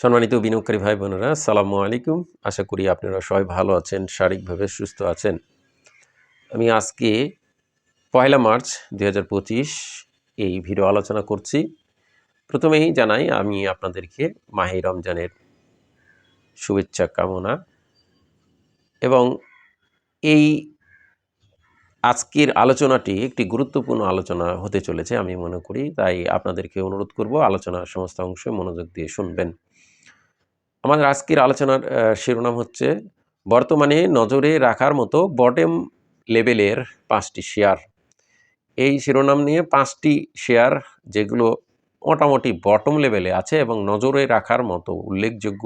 সম্মানিত বিনিয়োগকারী ভাই বোনেরা সালামু আলাইকুম। আশা করি আপনারা সবাই ভালো আছেন, শারীরিকভাবে সুস্থ আছেন। আমি আজকে পয়লা মার্চ দু হাজার পঁচিশ এই ভিডিও আলোচনা করছি। প্রথমেই জানাই আমি আপনাদেরকে মাহি রমজানের শুভেচ্ছা, কামনা এবং এই আজকের আলোচনাটি একটি গুরুত্বপূর্ণ আলোচনা হতে চলেছে আমি মনে করি। তাই আপনাদেরকে অনুরোধ করব আলোচনার সমস্ত অংশে মনোযোগ দিয়ে শুনবেন। আমাদের আজকের আলোচনার শিরোনাম হচ্ছে, বর্তমানে নজরে রাখার মতো বটেম লেভেলের পাঁচটি শেয়ার এই শিরোনাম নিয়ে পাঁচটি শেয়ার যেগুলো মোটামুটি বটম লেভেলে আছে এবং নজরে রাখার মতো উল্লেখযোগ্য,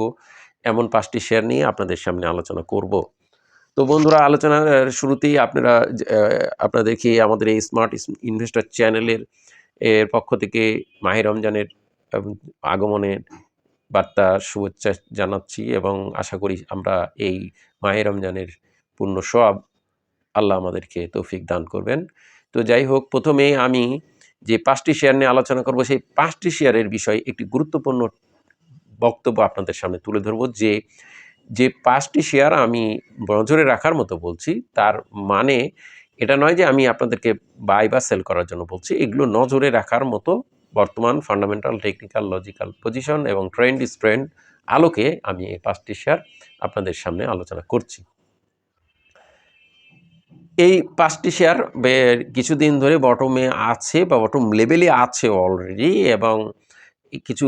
এমন পাঁচটি শেয়ার নিয়ে আপনাদের সামনে আলোচনা করব। তো বন্ধুরা, আলোচনার শুরুতেই আপনারা আপনাদেরকে আমাদের এই স্মার্ট ইনভেস্টর চ্যানেলের এর পক্ষ থেকে মাহির রমজানের আগমনের বার্তা শুভেচ্ছা জানাচ্ছি এবং আশা করি আমরা এই মাহের রমজানের পূর্ণ সব আল্লাহ আমাদেরকে তৌফিক দান করবেন। তো যাই হোক, প্রথমে আমি যে পাঁচটি শেয়ার নিয়ে আলোচনা করব, সেই পাঁচটি শেয়ারের বিষয়ে একটি গুরুত্বপূর্ণ বক্তব্য আপনাদের সামনে তুলে ধরব যে যে পাঁচটি শেয়ার আমি নজরে রাখার মতো বলছি, তার মানে এটা নয় যে আমি আপনাদেরকে বাই বা সেল করার জন্য বলছি, এগুলো নজরে রাখার মতো বর্তমান ফান্ডামেন্টাল টেকনিক্যাল লজিক্যাল পজিশন এবং ট্রেন্ড ইস ট্রেন্ড আলোকে আমি এই পাঁচটি শেয়ার আপনাদের সামনে আলোচনা করছি। এই পাঁচটি শেয়ার কিছুদিন ধরে বটমে আছে বা বটম লেভেলে আছে অলরেডি এবং কিছু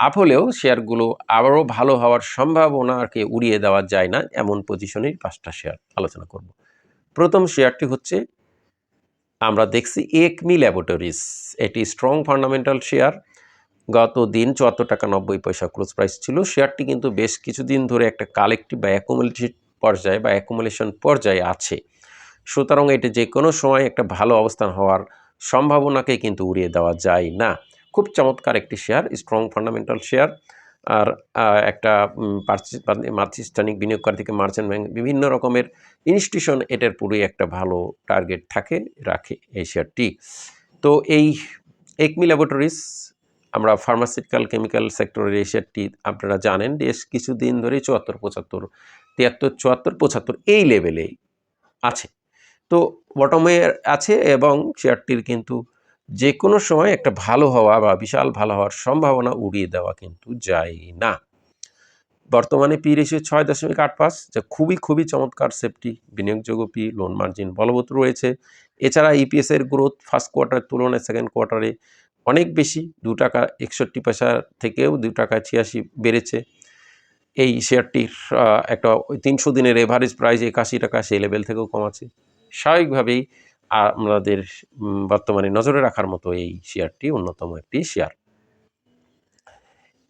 আপ হলেও শেয়ারগুলো আবারও ভালো হওয়ার সম্ভাবনাকে উড়িয়ে দেওয়া যায় না, এমন পজিশনেই পাঁচটা শেয়ার আলোচনা করব। প্রথম শেয়ারটি হচ্ছে আমরা দেখছি একমি ল্যাবরেটরিজ। এটি স্ট্রং ফান্ডামেন্টাল শেয়ার। গত দিন চুয়াত্তর টাকা নব্বই পয়সা ক্লোজ প্রাইস ছিল। শেয়ারটি কিন্তু বেশ কিছুদিন ধরে একটা কালেকটিভ বা অ্যাকুমুলেটিভ পর্যায়ে বা অ্যাকুমুলেশন পর্যায়ে আছে। সুতরাং এটি যে কোনো সময় একটা ভালো অবস্থান হওয়ার সম্ভাবনাকে কিন্তু উড়িয়ে দেওয়া যায় না। খুব চমৎকার একটি শেয়ার, স্ট্রং ফান্ডামেন্টাল শেয়ার। আর একটা প্রাতিষ্ঠানিক বিনিয়োগকারী থেকে মার্চেন্ট ব্যাংক বিভিন্ন রকমের ইনস্টিটিউশন এটার পুরোই একটা ভালো টার্গেট থাকে, রাখে এই শেয়ারটি। তো এই একমি ল্যাবরেটরিজ, আমরা ফার্মাসিউটিক্যাল কেমিক্যাল সেক্টরের এই শেয়ারটি আপনারা জানেন বেশ কিছুদিন ধরেই চুয়াত্তর, পঁচাত্তর, তিয়াত্তর, চুয়াত্তর, পঁচাত্তর এই লেভেলেই আছে। তো বটমে আছে এবং শেয়ারটির কিন্তু যে কোনো সময় একটা ভালো হওয়া বা বিশাল ভালো হওয়ার সম্ভাবনা উড়িয়ে দেওয়া কিন্তু যায় না। বর্তমানে পি রেশিও ছয় দশমিক আট পাঁচ, যা খুবই খুবই চমৎকার সেফটি বিনিয়োগযোগ্য পি লোন মার্জিন বলবৎ রয়েছে। এছাড়া ইপিএসের গ্রোথ ফার্স্ট কোয়ার্টারের তুলনায় সেকেন্ড কোয়ার্টারে অনেক বেশি, দু টাকা একষট্টি পয়সা থেকেও দু টাকা ছিয়াশি বেড়েছে। এই শেয়ারটির একটা তিনশো দিনের এভারেজ প্রাইস একাশি টাকা, সেই লেভেল থেকেও কমাচ্ছে। স্বাভাবিকভাবেই আমাদের বর্তমানে নজরে রাখার মতো এই শেয়ারটি অন্যতম একটি শেয়ার।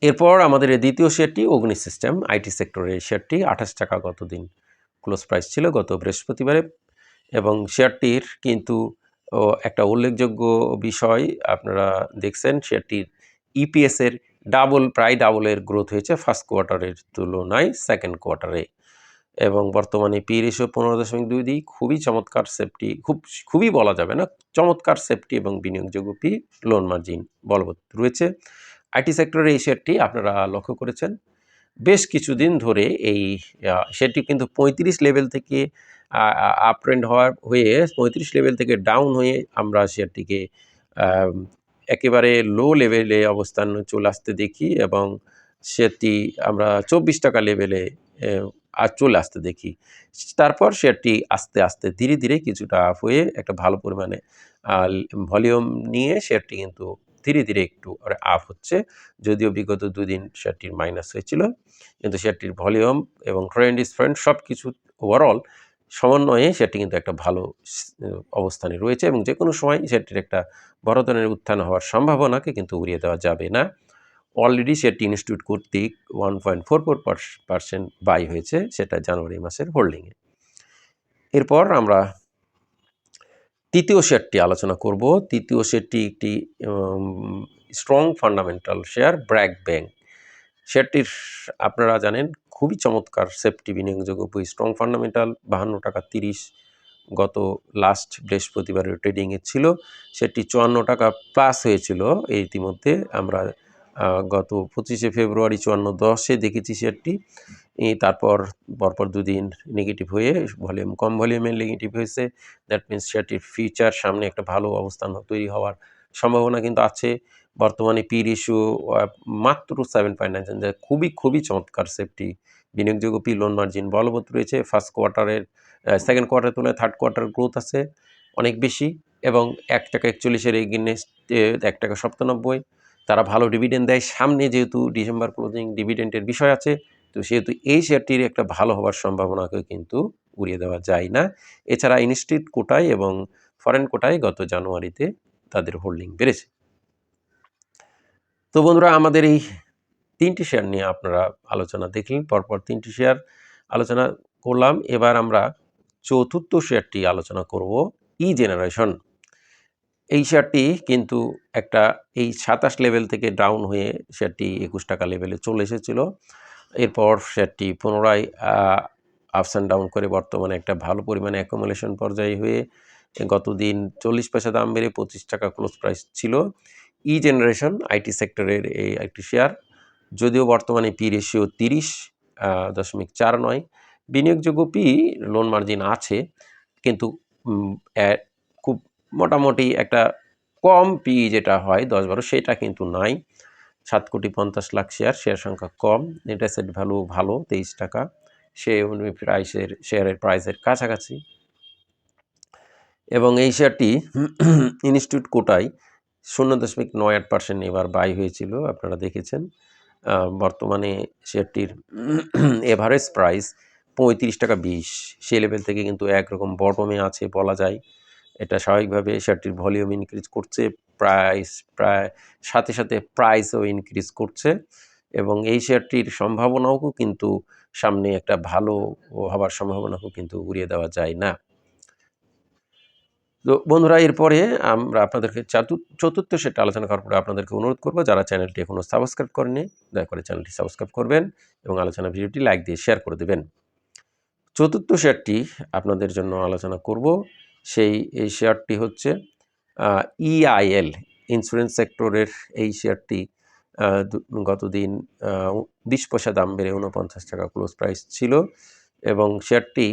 এরপর আমাদের দ্বিতীয় শেয়ারটি অগ্নি সিস্টেম, আইটি সেক্টরের শেয়ারটি আঠাশ টাকা গতদিন ক্লোজ প্রাইস ছিল গত বৃহস্পতিবারে। এবং শেয়ারটির কিন্তু একটা উল্লেখযোগ্য বিষয় আপনারা দেখছেন, শেয়ারটির ইপিএসের ডাবল প্রায় ডাবলের গ্রোথ হয়েছে ফার্স্ট কোয়ার্টারের তুলনায় সেকেন্ড কোয়ার্টারে এবং বর্তমানে পি রেশিও পনেরো দশমিক দুই দিই খুবই চমৎকার সেফটি খুব, খুবই বলা যাবে না, চমৎকার সেফটি এবং বিনিয়োগযোগ্য পি লোন মার্জিন বলবৎ রয়েছে। আইটি সেক্টরের এই শেয়ারটি আপনারা লক্ষ্য করেছেন। বেশ কিছুদিন ধরে এই শেয়ারটি কিন্তু পঁয়ত্রিশ লেভেল থেকে আপ ট্রেন্ড হওয়ার হয়ে পঁয়ত্রিশ লেভেল থেকে ডাউন হয়ে আমরা শেয়ারটিকে একেবারে লো লেভেলে অবস্থান চলে আসতে দেখি এবং সেটি আমরা চব্বিশ টাকা লেভেলে আর চলে আসতে দেখি। তারপর শেয়ারটি আস্তে আস্তে, ধীরে ধীরে কিছুটা আপ হয়ে একটা ভালো পরিমাণে ভলিউম নিয়ে শেয়ারটি কিন্তু ধীরে ধীরে একটু আপ হচ্ছে। যদিও বিগত দুদিন শেয়ারটির মাইনাস হয়েছিল, কিন্তু শেয়ারটির ভলিউম এবং ট্রেন্ড ফ্রেন্ড সব কিছু ওভারঅল সমন্বয়ে সেটি কিন্তু একটা ভালো অবস্থানে রয়েছে এবং যে কোনো সময় সেটির একটা বড় ধরনের উত্থান হওয়ার সম্ভাবনাকে কিন্তু উড়িয়ে দেওয়া যাবে না। অলরেডি সেটি ইনস্টিটিউট কর্তৃক one point four four percent buy হয়েছে, সেটা জানুয়ারি মাসের হোল্ডিংয়ে এরপর আমরা তৃতীয় শেয়ারটি আলোচনা করব। তৃতীয় শেয়ারটি একটি strong fundamental share BRAC bank শেয়ারটির আপনারা জানেন, খুবই চমৎকার সেফটি বিনিয়োগযোগ্য বই স্ট্রং ফান্ডামেন্টাল বাহান্ন টাকা তিরিশ, গত লাস্ট বৃহস্পতিবারের ট্রেডিংয়ে ছিল। সেটি চুয়ান্ন টাকা প্লাস হয়েছিল। ইতিমধ্যে আমরা গত পঁচিশে ফেব্রুয়ারি চুয়ান্ন দশে দেখেছি শেয়ারটি। তারপর পরপর দুদিন নেগেটিভ হয়ে ভলিউম কম ভলিউমে নেগেটিভ হয়েছে। দ্যাট মিনস শেয়ারটির ফিউচার সামনে একটা ভালো অবস্থান তৈরি হওয়ার সম্ভাবনা কিন্তু আছে। বর্তমানে পি রেশিও মাত্র সেভেন পয়েন্ট নাইন খুবই খুবই চমৎকার সেফটি বিনিয়োগযোগ্য পি লোন মার্জিন বলবৎ রয়েছে। ফার্স্ট কোয়ার্টারের সেকেন্ড কোয়ার্টারের তুলনায় থার্ড কোয়ার্টার গ্রোথ আছে, অনেক বেশি। এবং এক টাকা একচল্লিশের এগেনস্টে এক টাকা সপ্তানব্বই তারা ভালো ডিভিডেন্ড দেয়। সামনে যেহেতু ডিসেম্বর ক্লোজিং ডিভিডেন্টের বিষয় আছে, তো সেহেতু এই শেয়ারটির একটা ভালো হওয়ার সম্ভাবনাকে কিন্তু উড়িয়ে দেওয়া যায় না। এছাড়া ইনস্টিটিউট কোটায় এবং ফরেন কোটায় গত জানুয়ারিতে তাদের হোল্ডিং বেড়েছে। তো বন্ধুরা, আমাদের এই তিনটি শেয়ার নিয়ে আপনারা আলোচনা দেখলেন, পরপর তিনটি শেয়ার আলোচনা করলাম। এবার আমরা চতুর্থ শেয়ারটি আলোচনা করব ই জেনারেশন এই শেয়ারটি কিন্তু একটা এই সাতাশ লেভেল থেকে ডাউন হয়ে শেয়ারটি একুশ টাকা লেভেলে চলে এসেছিল। এরপর শেয়ারটি পুনরায় আপস অ্যান্ড ডাউন করে বর্তমানে একটা ভালো পরিমাণে অ্যাকোমোলেশন পর্যায়ে হয়ে গত দিন চল্লিশ পয়সা দাম বেড়ে পঁচিশ টাকা ক্লোজ প্রাইস ছিল। ই জেনারেশন আইটি সেক্টরের এই একটি শেয়ার, যদিও বর্তমানে পি রেশিও তিরিশ দশমিক চার নয়। বিনিয়োগযোগ্য পি লোন মার্জিন আছে, কিন্তু মোটামুটি একটা কম পি যেটা হয় দশ বারো, সেটা কিন্তু নাই। সাত কোটি পঞ্চাশ লাখ শেয়ার শেয়ার সংখ্যা কম। নেট অ্যাসেট ভ্যালু ভালো, তেইশ টাকা। সে প্রাইসের শেয়ারের প্রাইসের কাছাকাছি। এবং এই শেয়ারটি ইনস্টিটিউট কোটায় শূন্য দশমিক নয় আট পার্সেন্ট এবার বাই হয়েছিল, আপনারা দেখেছেন। বর্তমানে শেয়ারটির এভারেজ প্রাইস পঁয়ত্রিশ টাকা বিশ। সেই লেভেল থেকে কিন্তু একরকম বটমে আছে বলা যায়। এটা স্বাভাবিকভাবে শেয়ারটির ভলিউম ইনক্রিজ করছে প্রাইস প্রায়, সাথে সাথে প্রাইসও ইনক্রিজ করছে এবং এই শেয়ারটির সম্ভাবনাও কিন্তু সামনে একটা ভালো হবার সম্ভাবনাও কিন্তু উড়িয়ে দেওয়া যায় না। তো বন্ধুরা, এরপরে আমরা আপনাদেরকে চাতু, চতুর্থ সেটা আলোচনা করার পরে আপনাদেরকে অনুরোধ করব, যারা চ্যানেলটি এখনও সাবস্ক্রাইব করেনি দয়া করে চ্যানেলটি সাবস্ক্রাইব করবেন এবং আলোচনা ভিডিওটি লাইক দিয়ে শেয়ার করে দেবেন। চতুর্থ শেয়ারটি আপনাদের জন্য আলোচনা করব সেই এই শেয়ারটি হচ্ছে ইআইএল ইন্স্যুরেন্স সেক্টরের এই শেয়ারটি গতদিন বিশ পয়সা দাম বেড়ে উনপঞ্চাশ টাকা ক্লোজ প্রাইস ছিল এবং শেয়ারটি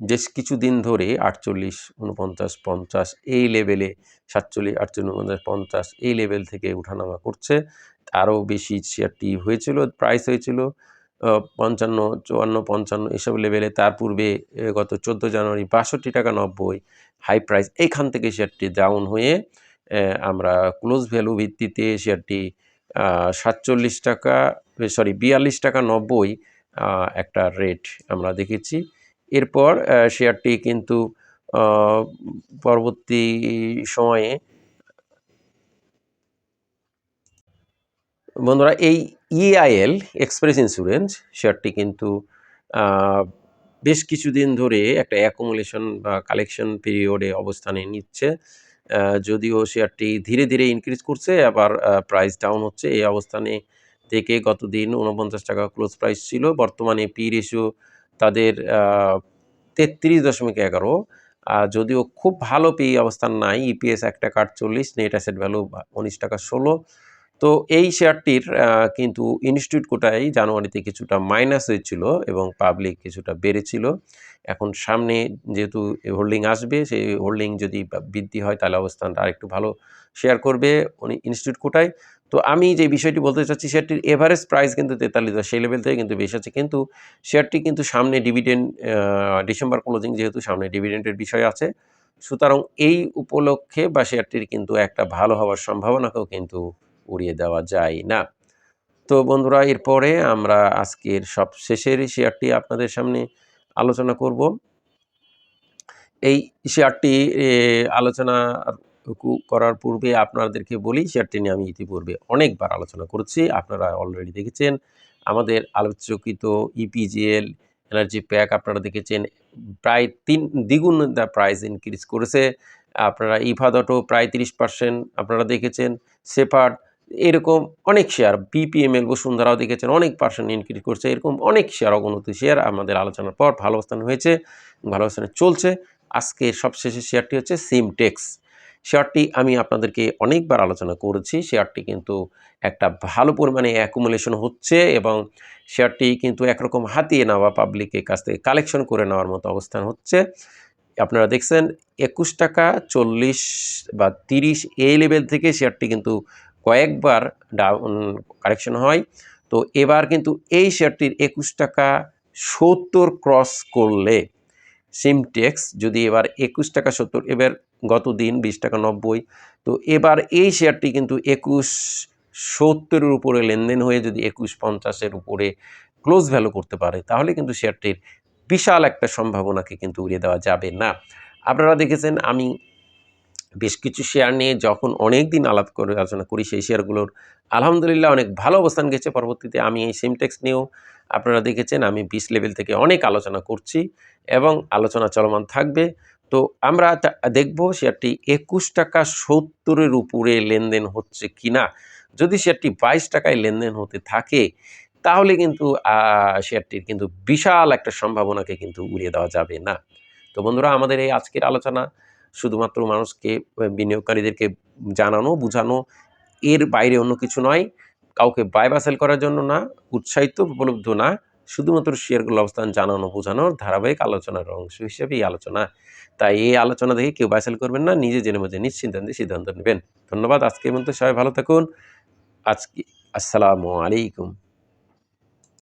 বেশ কিছুদিন ধরে আটচল্লিশ উনপঞ্চাশ পঞ্চাশ এই লেভেলে সাতচল্লিশ, আটচল্লিশ উনপঞ্চাশ পঞ্চাশ এই লেভেল থেকে উঠানামা করছে। আরও বেশি শেয়ারটি হয়েছিল প্রাইস হয়েছিল পঞ্চান্ন, চুয়ান্ন, পঞ্চান্ন এসব লেভেলে তার পূর্বে গত চোদ্দ জানুয়ারি বাষট্টি টাকা নব্বই হাই প্রাইস এইখান থেকে শেয়ারটি ডাউন হয়ে আমরা ক্লোজ ভ্যালু ভিত্তিতে শেয়ারটি সাতচল্লিশ টাকা সরি বিয়াল্লিশ টাকা নব্বই একটা রেট আমরা দেখেছি। এরপর শেয়ারটি কিন্তু পরবর্তী সময়ে বন্ধুরা এই ইআইএল এক্সপ্রেস ইন্স্যুরেন্স শেয়ারটি কিন্তু বেশ কিছুদিন ধরে একটা অ্যাকুমুলেশন বা কালেকশন পিরিয়ডে অবস্থানে নিচ্ছে। যদিও শেয়ারটি ধীরে ধীরে ইনক্রিজ করছে, আবার প্রাইস ডাউন হচ্ছে। এই অবস্থানে থেকে গত দিন উনপঞ্চাশ টাকা ক্লোজ প্রাইস ছিল। বর্তমানে পি রেশিও তাদের তেত্রিশ দশমিক এগারো। যদিও খুব ভালো পি অবস্থান নাই। ইপিএস এক টাকা আটচল্লিশ নেট অ্যাসেট ভ্যালু উনিশ টাকা ষোলো। তো এই শেয়ারটির কিন্তু ইনস্টিটিউট কোটায় জানুয়ারিতে কিছুটা মাইনাস হয়েছিল এবং পাবলিক কিছুটা বেড়েছিল। এখন সামনে যেহেতু হোল্ডিং আসবে, সেই হোল্ডিং যদি বৃদ্ধি হয়, তাহলে অবস্থানটা আরেকটু ভালো শেয়ার করবে উনি ইনস্টিটিউট কোটায়। তো আমি যে বিষয়টি বলতে চাচ্ছি, শেয়ারটির এভারেজ প্রাইস কিন্তু তেতাল্লিশ, সেই লেভেল থেকে কিন্তু বেশি আছে। কিন্তু শেয়ারটি কিন্তু সামনে ডিভিডেন্ড ডিসেম্বর ক্লোজিং যেহেতু সামনে ডিভিডেন্ডের বিষয় আছে, সুতরাং এই উপলক্ষে বা শেয়ারটির কিন্তু একটা ভালো হওয়ার সম্ভাবনাকেও কিন্তু উড়িয়ে দেওয়া যায় না। তো বন্ধুরা, এরপরে আমরা আজকের সব শেষের শেয়ারটি আপনাদের সামনে আলোচনা করব। এই শেয়ারটি আলোচনা করার পূর্বে আপনাদেরকে বলি, শেয়ারটি নিয়ে আমি ইতিপূর্বে অনেকবার আলোচনা করেছি। আপনারা অলরেডি দেখেছেন, আমাদের আলোচকিত ইপিজিএল এনার্জি প্যাক আপনারা দেখেছেন, প্রায় তিন, দ্বিগুণ দ্য প্রাইস ইনক্রিজ করেছে। আপনারা ইফাদটো প্রায় তিরিশ পার্সেন্ট আপনারা দেখেছেন সেপার্ট এরকম অনেক শেয়ার বিপিএমএল বসুন্ধরাও দেখেছেন, অনেক পার্সেন্ট ইনক্রিজ করছে, এরকম অনেক শেয়ার অগণতি শেয়ার আমাদের আলোচনার পর ভালো অবস্থান হয়েছে, ভালো অবস্থানে চলছে। আজকে সবশেষে শেয়ারটি হচ্ছে সিমটেক্স শেয়ারটি আমি আপনাদেরকে অনেকবার আলোচনা করেছি শেয়ারটি কিন্তু একটা ভালো পরিমাণে অ্যাকুমুলেশন হচ্ছে এবং শেয়ারটি কিন্তু একরকম হাতিয়ে নেওয়া পাবলিকের কাছ থেকে কালেকশন করে নেওয়ার মতো অবস্থান হচ্ছে। আপনারা দেখছেন, একুশ টাকা চল্লিশ বা তিরিশ এই লেভেল থেকে শেয়ারটি কিন্তু কয়েকবার ডাউন কারেকশন হয়। তো এবার কিন্তু এই শেয়ারটির একুশ টাকা সত্তর ক্রস করলে সিমটেক্স যদি এবার একুশ টাকা সত্তর, এবার গত দিন বিশ টাকা নব্বই, তো এবার এই শেয়ারটি কিন্তু একুশ সত্তরের উপরে লেনদেন হয়ে যদি একুশ পঞ্চাশের উপরে ক্লোজ ভ্যালু করতে পারে, তাহলে কিন্তু শেয়ারটির বিশাল একটা সম্ভাবনাকে কিন্তু উড়িয়ে দেওয়া যাবে না। আপনারা দেখেছেন আমি বেশ কিছু শেয়ার নিয়ে যখন অনেক দিন আলাপ করে আলোচনা করি সেই শেয়ারগুলোর আলহামদুলিল্লাহ অনেক ভালো অবস্থান গেছে পরবর্তীতে। আমি এই সিমটেক্স নিয়েও আপনারা দেখেছেন, আমি বিশ লেভেল থেকে অনেক আলোচনা করছি এবং আলোচনা চলমান থাকবে। তো আমরা দেখব শেয়ারটি একুশ টাকা সত্তরের উপরে লেনদেন হচ্ছে কি না যদি শেয়ারটি বাইশ টাকায় লেনদেন হতে থাকে, তাহলে কিন্তু শেয়ারটির কিন্তু বিশাল একটা সম্ভাবনাকে কিন্তু উড়িয়ে দেওয়া যাবে না। তো বন্ধুরা, আমাদের এই আজকের আলোচনা শুধুমাত্র মানুষকে বিনিয়োগকারীদেরকে জানানো, বোঝানো, এর বাইরে অন্য কিছু নয়। কাউকে বাই বাসেল করার জন্য না, উৎসাহিত, উপলব্ধ না, শুধুমাত্র শেয়ারগুলো অবস্থান জানানো, বোঝানোর ধারাবাহিক আলোচনার অংশ হিসেবে এই আলোচনা। তাই এই আলোচনা দেখে কেউ বাইসেল করবেন না, নিজে জেনে বুঝে নিশ্চিন্তে সিদ্ধান্ত নেবেন। ধন্যবাদ, আজকের মধ্যে সবাই ভালো থাকুন। আজকে, আসসালামু আলাইকুম।